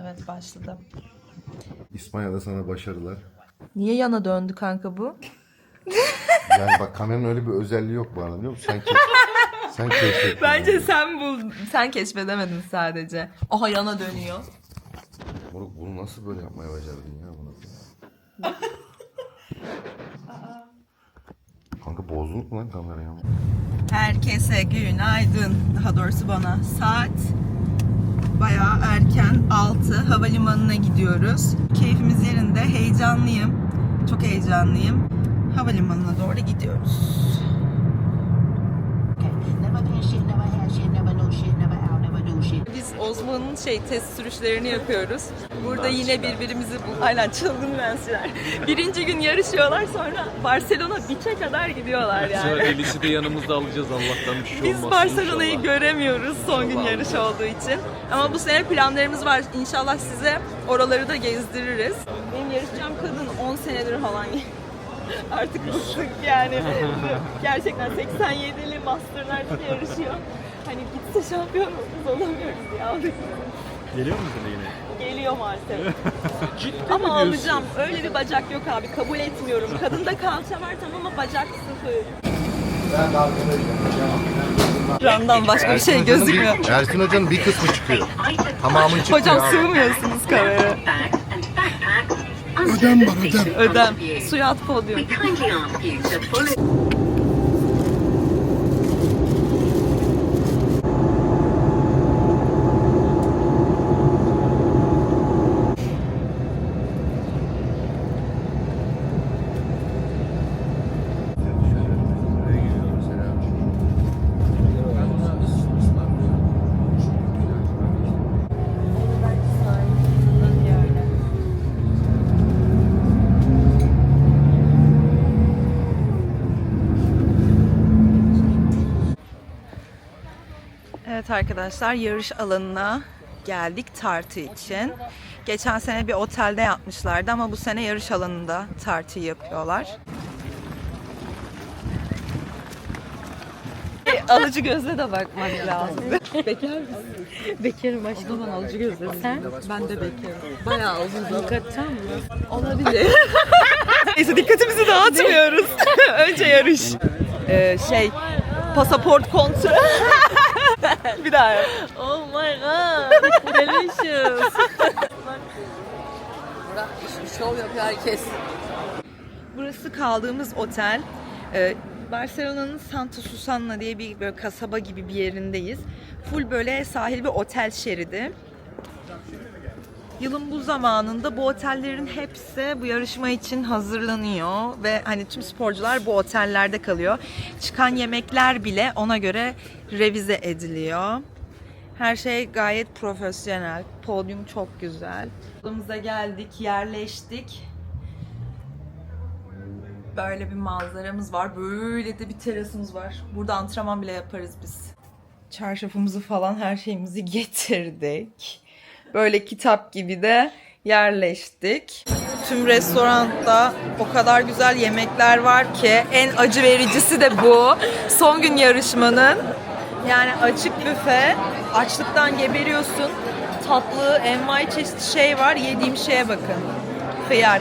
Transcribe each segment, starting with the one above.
Evet başladı. İspanya'da sana başarılar. Niye yana döndü kanka bu? Yani bak kameranın öyle bir özelliği yok arada biliyor musun? Sen, keş sen keşfettin. Bence sen bul, sen keşfedemedin sadece. Aha yana dönüyor. Moruk bunu nasıl böyle yapmaya başardın ya bunu? Kanka bozdun mu lan kamerayı? Herkese günaydın. Daha doğrusu bana. Saat bayağı erken 6. Havalimanına gidiyoruz. Keyfimiz yerinde. Heyecanlıyım. Çok heyecanlıyım. Havalimanına doğru gidiyoruz. Shit. Biz Osman'ın şey test sürüşlerini yapıyoruz. Burada yine birbirimizi bul. Aynen çılgın mensiler. Birinci gün yarışıyorlar sonra Barcelona biçe kadar gidiyorlar Sonra yani. Elis'i de yanımızda alacağız Allah'tan bir şey Biz olmaz. Barcelona'yı inşallah. göremiyoruz son gün yarış olduğu için. Ama bu sene planlarımız var. İnşallah size oraları da gezdiririz. Benim yarışacağım kadın 10 senedir falan Artık bıktık yani. Gerçekten 87'li masterlarda yarışıyor. Hani gitse şampiyon olamıyoruz ya. Geliyor musun yine? Geliyor maalesef. Ciddi ama mi diyorsun? alacağım. Öyle bir bacak yok abi. Kabul etmiyorum. Kadında kalça var tamam ama bacak sıfır. Randan başka bir şey gözükmüyor. Ersin Hoca'nın bir kısmı çıkıyor. Tamamı çıkıyor. Hocam abi. sığmıyorsunuz kameraya. Ödem var ödem. Ödem. Suya at podyum. Kindly ask you to follow Evet arkadaşlar yarış alanına geldik tartı için. Geçen sene bir otelde yapmışlardı ama bu sene yarış alanında tartı yapıyorlar. Alıcı gözle de bakmak lazım. Bekar mısın? Bekarım aşkım. ben alıcı gözle. Sen? Ben de bekarım. Bayağı uzun zaman. Dikkatten mi? Olabilir. Neyse dikkatimizi dağıtmıyoruz. Önce yarış. Ee, şey, pasaport kontrol. bir daha. yap. Oh my god. Delicious. Şov yapıyor herkes. Burası kaldığımız otel. Ee, Barcelona'nın Santa Susana diye bir böyle kasaba gibi bir yerindeyiz. Full böyle sahil bir otel şeridi. Yılın bu zamanında bu otellerin hepsi bu yarışma için hazırlanıyor ve hani tüm sporcular bu otellerde kalıyor. Çıkan yemekler bile ona göre revize ediliyor. Her şey gayet profesyonel. Podyum çok güzel. Odamıza geldik, yerleştik. Böyle bir manzaramız var. Böyle de bir terasımız var. Burada antrenman bile yaparız biz. Çarşafımızı falan her şeyimizi getirdik. Böyle kitap gibi de yerleştik. Tüm restoranda o kadar güzel yemekler var ki en acı vericisi de bu. Son gün yarışmanın. Yani açık büfe, açlıktan geberiyorsun. Tatlı, envai çeşit şey var. Yediğim şeye bakın. Hıyar.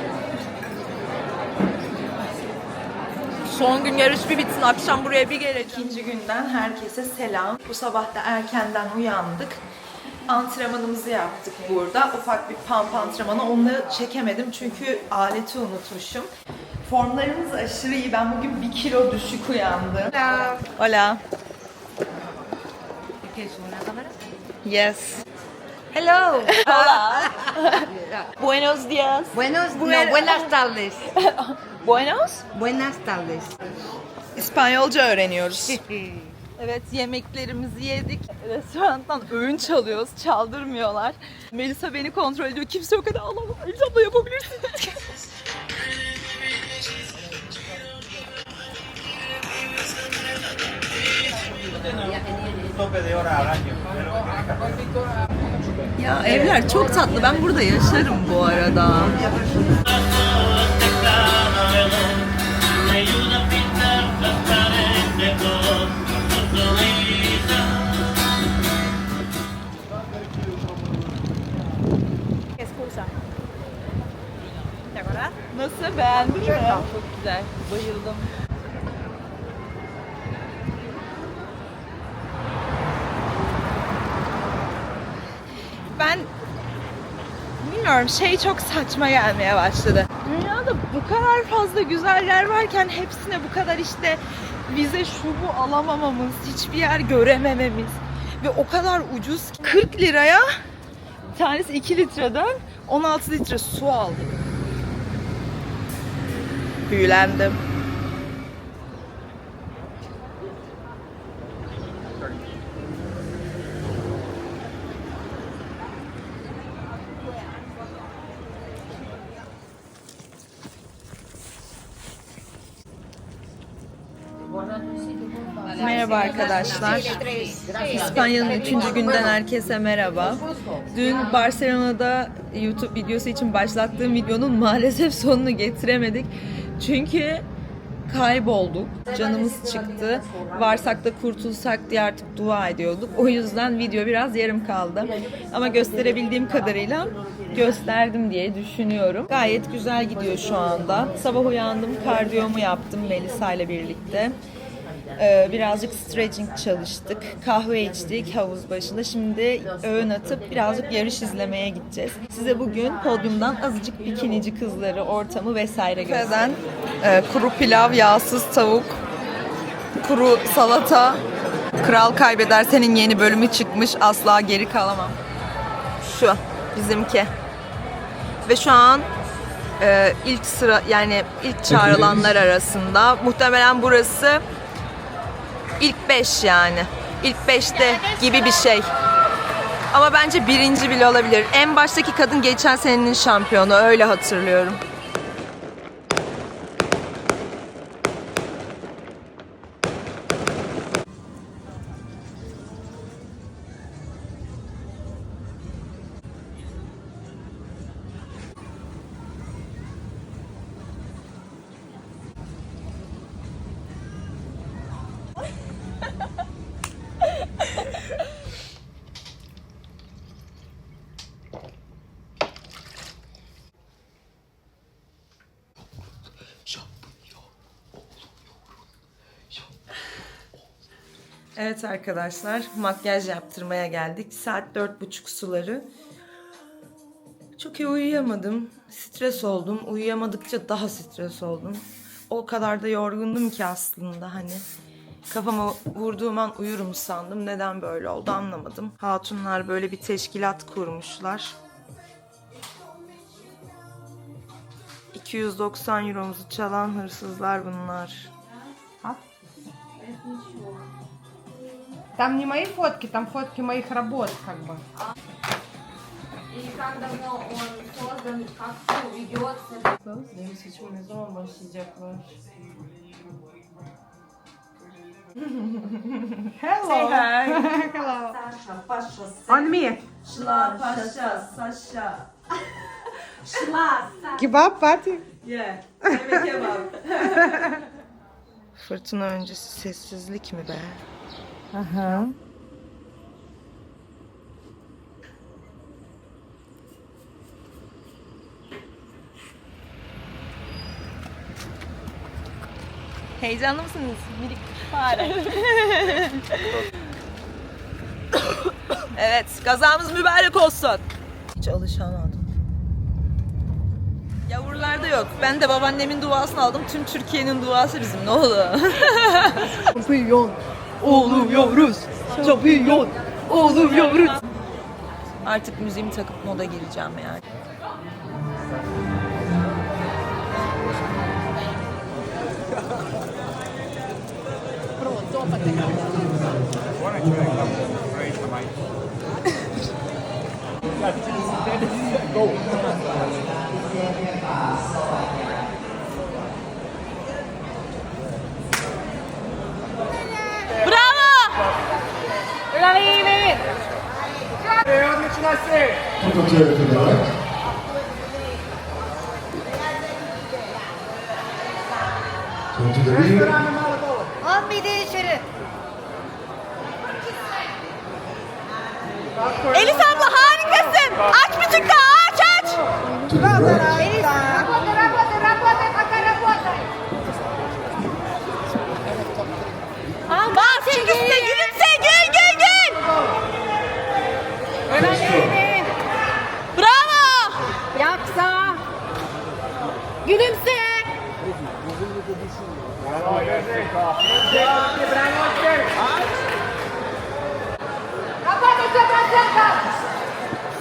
Son gün yarış bir bitsin, akşam buraya bir geleceğim. İkinci günden herkese selam. Bu sabah da erkenden uyandık. Antrenmanımızı yaptık burada. Ufak bir pump antrenmanı. Onu çekemedim çünkü aleti unutmuşum. Formlarımız aşırı iyi. Ben bugün bir kilo düşük uyandım. Hola. Hola. Yes. Hello. Hola. Buenos días. Buenos, no, Buen- buenas tardes. Buenos. Buenas tardes. İspanyolca öğreniyoruz. Evet yemeklerimizi yedik. Restorandan öğün çalıyoruz. Çaldırmıyorlar. Melisa beni kontrol ediyor. Kimse yok hadi Allah'ım. Elisa abla yapabilirsin. Ya evler çok tatlı. Ben burada yaşarım bu arada. Nasıl beğendin mi? Çok güzel. Bayıldım. Ben bilmiyorum şey çok saçma gelmeye başladı. Dünyada bu kadar fazla güzel yer varken hepsine bu kadar işte vize şu bu alamamamız, hiçbir yer göremememiz ve o kadar ucuz ki 40 liraya tanesi 2 litreden 16 litre su aldık. Büyülendim. Merhaba arkadaşlar. İspanya'nın 3. günden herkese merhaba. Dün Barcelona'da YouTube videosu için başlattığım videonun maalesef sonunu getiremedik. Çünkü kaybolduk. Canımız çıktı. Varsak da kurtulsak diye artık dua ediyorduk. O yüzden video biraz yarım kaldı. Ama gösterebildiğim kadarıyla gösterdim diye düşünüyorum. Gayet güzel gidiyor şu anda. Sabah uyandım, kardiyomu yaptım Melisa ile birlikte. Ee, birazcık stretching çalıştık. Kahve içtik havuz başında. Şimdi öğün atıp birazcık yarış izlemeye gideceğiz. Size bugün podyumdan azıcık bikinici kızları, ortamı vesaire göstereceğim. e, kuru pilav, yağsız tavuk, kuru salata. Kral kaybeder senin yeni bölümü çıkmış. Asla geri kalamam. Şu bizimki. Ve şu an e, ilk sıra yani ilk çağrılanlar arasında. Muhtemelen burası ilk 5 yani. İlk 5'te gibi bir şey. Ama bence birinci bile olabilir. En baştaki kadın geçen senenin şampiyonu öyle hatırlıyorum. Evet arkadaşlar, makyaj yaptırmaya geldik. Saat dört buçuk suları. Çok iyi uyuyamadım. Stres oldum. Uyuyamadıkça daha stres oldum. O kadar da yorgundum ki aslında hani. Kafama vurduğum an uyurum sandım. Neden böyle oldu anlamadım. Hatunlar böyle bir teşkilat kurmuşlar. 290 euromuzu çalan hırsızlar bunlar. Там не мои фотки, там фотки моих работ, как бы. И как давно он создан, как все ведется. Hello. Hello. On me. Şla, paşa, saşa. Kebab party. Yeah. Yemek kebap. Fırtına öncesi sessizlik mi be? Aha. Heyecanlı mısınız? Minik fare. evet, kazamız mübarek olsun. Hiç alışamadım. Yavrularda yok. Ben de babaannemin duasını aldım. Tüm Türkiye'nin duası bizim. Ne oldu? Kampiyon. Oluyoruz. Şampiyon. Oluyoruz. Artık müziğimi takıp moda gireceğim yani. Bravo! Fotoğrafı olarak. Fotoğrafı On bir de içeri. Elis abla harikasın. Aç bir tık daha aç aç. Bravo! Yapsa. Gülümse.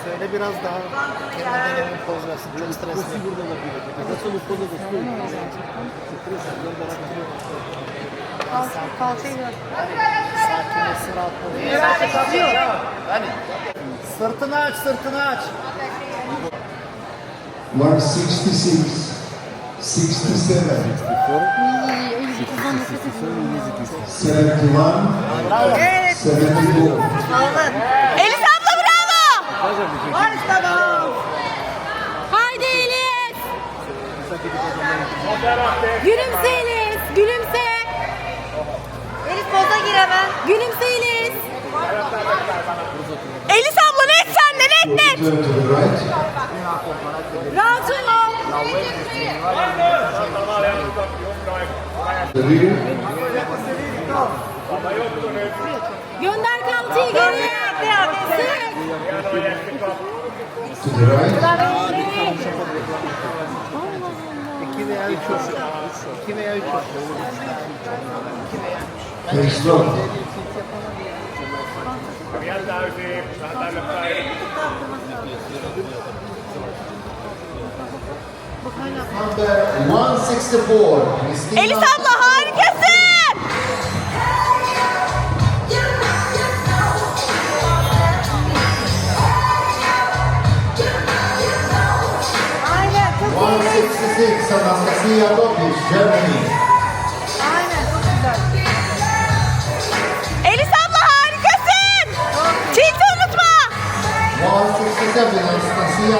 Söyle biraz daha kendi dönemin poz versin. Çok stresli. Sakinleşsin rahatladı. Hani sırtını aç sırtını aç. 166, 67, 71, 74. Haydi Elis. Gülümse Elis. Gülümse. Elis poza gir hemen. Gülümse Elis. Elis abla net sende net net! Rahat ol. Gönder kalçayı geriye. Sık. To the right. İki veya üç olsun. İki veya üç olsun. Very slow. Number 164. Christina Elis abla 166, Anastasia Topic, Germany. Aynen. Çok güzel. Elis abla harikasın! Tilti unutma! 167, Anastasia.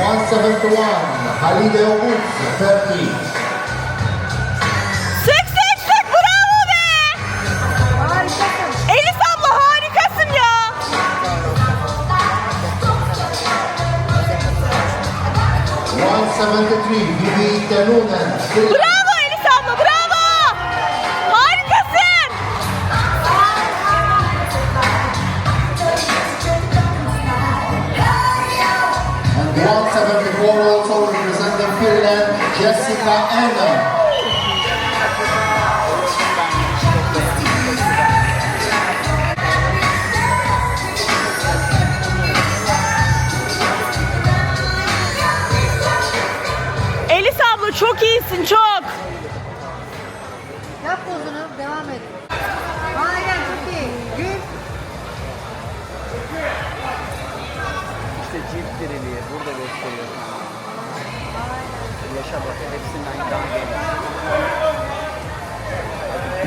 One seventy-one, Halide Oğuz, Turkey. Bravo Elif abla, bravo! Harikasın! And 174 also representing Finland, Jessica Anna. Burada gösteriyor. Yaşa bak hepsinden daha geniş.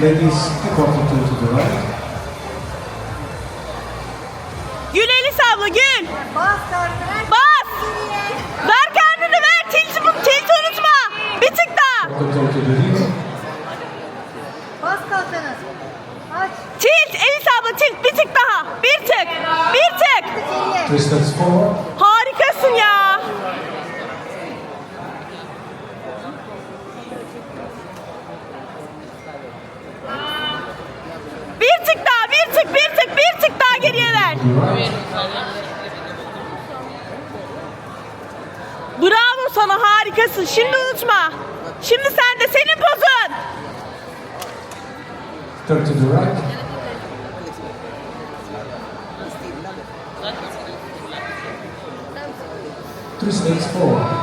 Ladies, two to the. Gül Elis abla gül. Bas kartını. Bas! Ver kendini ver. Tilti, tilti unutma. Bir tık daha. Bas kalçanı. Aç. Tilt Elis abla tilt bir tık daha. Bir tık. Bir tık. İçeriye. Three steps forward. Harikasın ya. Bir tık daha, bir tık, bir tık, bir tık daha geriye ver. To the right. Bravo sana harikasın. Şimdi unutma. Şimdi sen de senin pozun. Turn to the right. Three steps forward.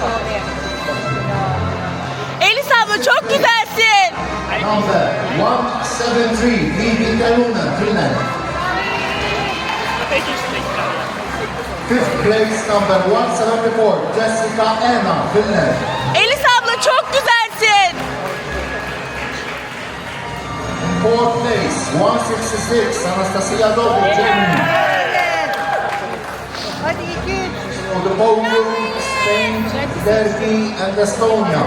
Kovalım gerçekten. Elis abla çok güzelsin. Number 173, Vivi Kaluna, Finland. Fifth place, number 174, Jessica Emma, Finland. Elis abla çok güzelsin. Fourth place, 166, Anastasia Dovic, Germany. Hadi iki On the podium, Spain, Turkey, and Estonia.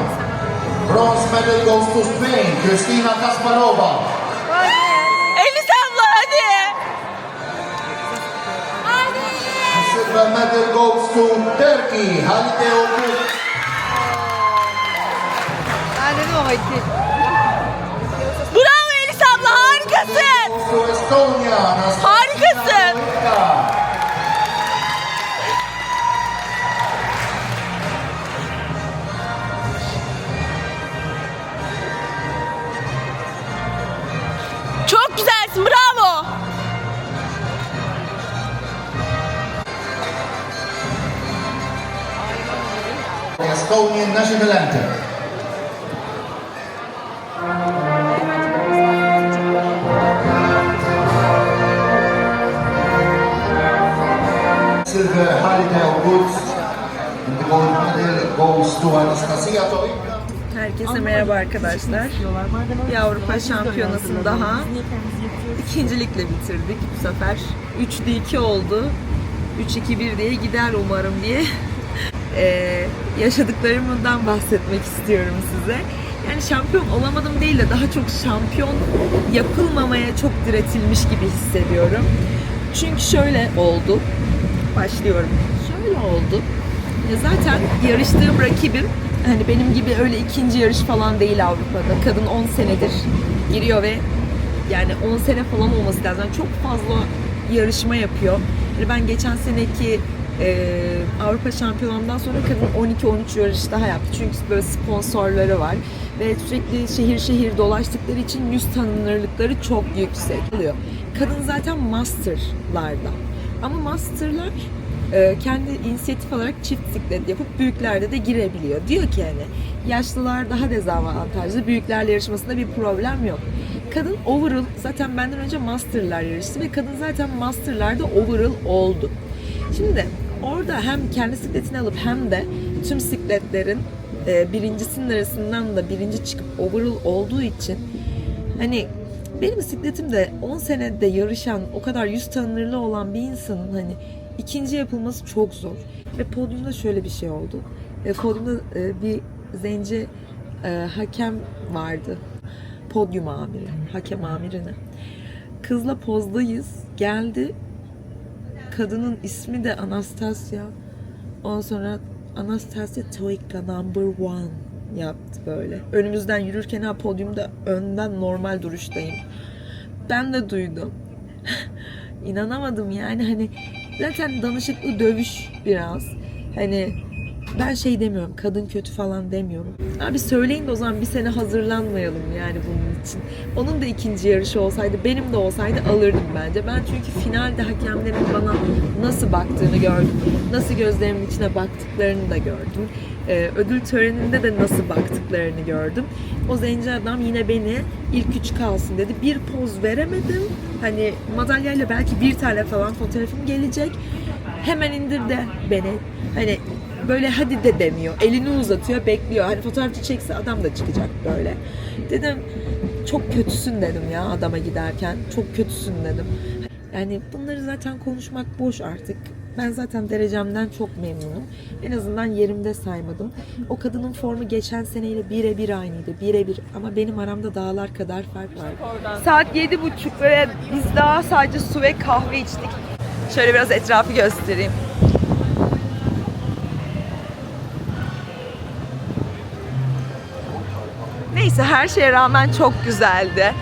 Bronze medal goes to Spain, Kristina Kasparova. Elis abla hadi. Silver medal goes to Turkey, Halide Ogut. Ben dedim ama iki. Bravo Elis abla harikasın. Harikasın. Estonian national anthem. Silver Halide Ogut. And the gold medal goes to Anastasia Dovica. Herkese merhaba arkadaşlar. Avrupa Şampiyonası'nı daha ikincilikle bitirdik bu sefer. 3'lü 2 oldu. 3-2-1 diye gider umarım diye eee, yaşadıklarımdan bahsetmek istiyorum size. Yani şampiyon olamadım değil de daha çok şampiyon yapılmamaya çok diretilmiş gibi hissediyorum. Çünkü şöyle oldu. Başlıyorum. Şöyle oldu. Ya Zaten yarıştığım rakibim hani benim gibi öyle ikinci yarış falan değil Avrupa'da. Kadın 10 senedir giriyor ve yani 10 sene falan olması lazım. Yani çok fazla yarışma yapıyor. Yani ben geçen seneki e, Avrupa Şampiyonamdan sonra kadın 12-13 yarış daha yaptı. Çünkü böyle sponsorları var ve sürekli şehir şehir dolaştıkları için yüz tanınırlıkları çok yüksek oluyor. Kadın zaten masterlarda. Ama masterlar e, kendi inisiyatif olarak çift siklet yapıp büyüklerde de girebiliyor. Diyor ki yani yaşlılar daha dezavantajlı, büyüklerle yarışmasında bir problem yok. Kadın overall zaten benden önce masterlar yarıştı ve kadın zaten masterlarda overall oldu. Şimdi orada hem kendi sikletini alıp hem de tüm sikletlerin e, birincisinin arasından da birinci çıkıp overall olduğu için hani benim bisikletim de 10 senede yarışan, o kadar yüz tanınırlı olan bir insanın hani ikinci yapılması çok zor. Ve podyumda şöyle bir şey oldu. E, podyumda e, bir zenci e, hakem vardı. Podyum amiri, hakem amirine. Kızla pozdayız. Geldi. Kadının ismi de Anastasia. Ondan sonra Anastasia Toika number one yaptı böyle. Önümüzden yürürken ha podyumda önden normal duruştayım. Ben de duydum. İnanamadım yani hani zaten danışıklı dövüş biraz. Hani ben şey demiyorum kadın kötü falan demiyorum. Abi söyleyin de o zaman bir sene hazırlanmayalım yani bunun için. Onun da ikinci yarışı olsaydı benim de olsaydı alırdım bence. Ben çünkü finalde hakemlerin bana nasıl baktığını gördüm. Nasıl gözlerimin içine baktıklarını da gördüm. Ee, ödül töreninde de nasıl baktıklarını gördüm. O zenci adam yine beni ilk üç kalsın dedi. Bir poz veremedim. Hani madalyayla belki bir tane falan fotoğrafım gelecek. Hemen indir de beni. Hani böyle hadi de demiyor. Elini uzatıyor, bekliyor. Hani fotoğrafçı çekse adam da çıkacak böyle. Dedim çok kötüsün dedim ya adama giderken. Çok kötüsün dedim. Yani bunları zaten konuşmak boş artık. Ben zaten derecemden çok memnunum. En azından yerimde saymadım. O kadının formu geçen seneyle birebir aynıydı. Birebir. Ama benim aramda dağlar kadar fark var. Saat yedi buçuk ve biz daha sadece su ve kahve içtik. Şöyle biraz etrafı göstereyim. Neyse her şeye rağmen çok güzeldi.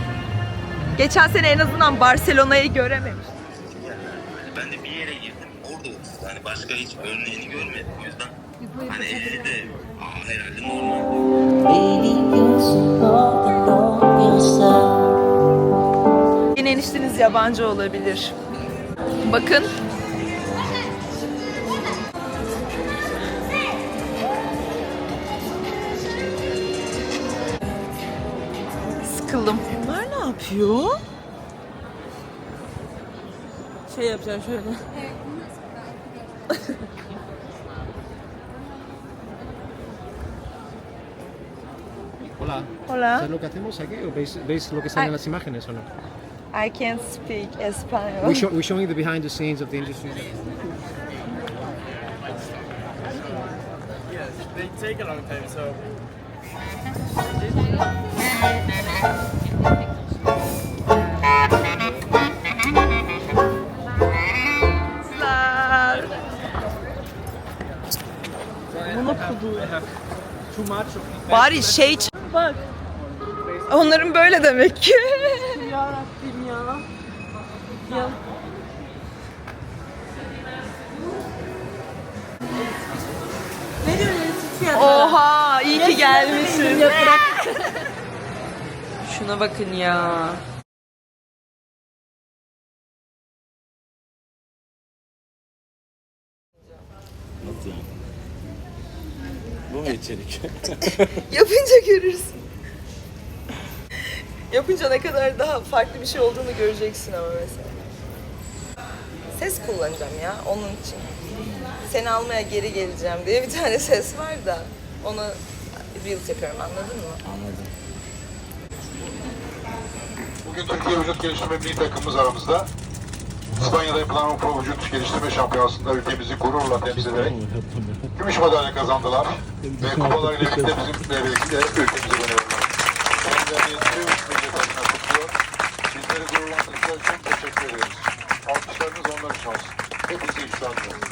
Geçen sene en azından Barcelona'yı görememiştim. Ben de bir yere girdim orada yoktu. Hani başka hiç örneğini görmedim. O yüzden hani 50 de aa, herhalde normal. Yine enişteniz yabancı olabilir. Bakın. Sıkıldım. Bunlar ne yapıyor? Şey yapacağım şöyle. Hola. Hola. ¿Sabes lo que hacemos aquí? ¿O veis, veis lo que sale en las imágenes o no? I can't speak Espanol. We show, we're showing the behind the scenes of the industry. They take a long time so. Bari şey ç- bak. Onların böyle demek ki. Oha iyi ki gelmişiz. Şuna bakın ya. Bu mu içerik? Yapınca görürsün. Yapınca ne kadar daha farklı bir şey olduğunu göreceksin ama mesela. Ses kullanacağım ya onun için. Seni almaya geri geleceğim diye bir tane ses var da onu Reels yapıyorum anladın mı? Bugün Türkiye Vücut Geliştirme Milli Takımımız aramızda. İspanya'da yapılan Avrupa Vücut Geliştirme Şampiyonası'nda ülkemizi gururla temsil ederek gümüş madalya kazandılar. Ve kupalarıyla birlikte bizimle birlikte ülkemizi öneriyorlar. Kendilerini tüm millet adına kutluyor. Bizleri gururlandırdıkları için teşekkür ediyoruz. Alkışlarınız onlar için olsun. Hepinize güçler diliyorum.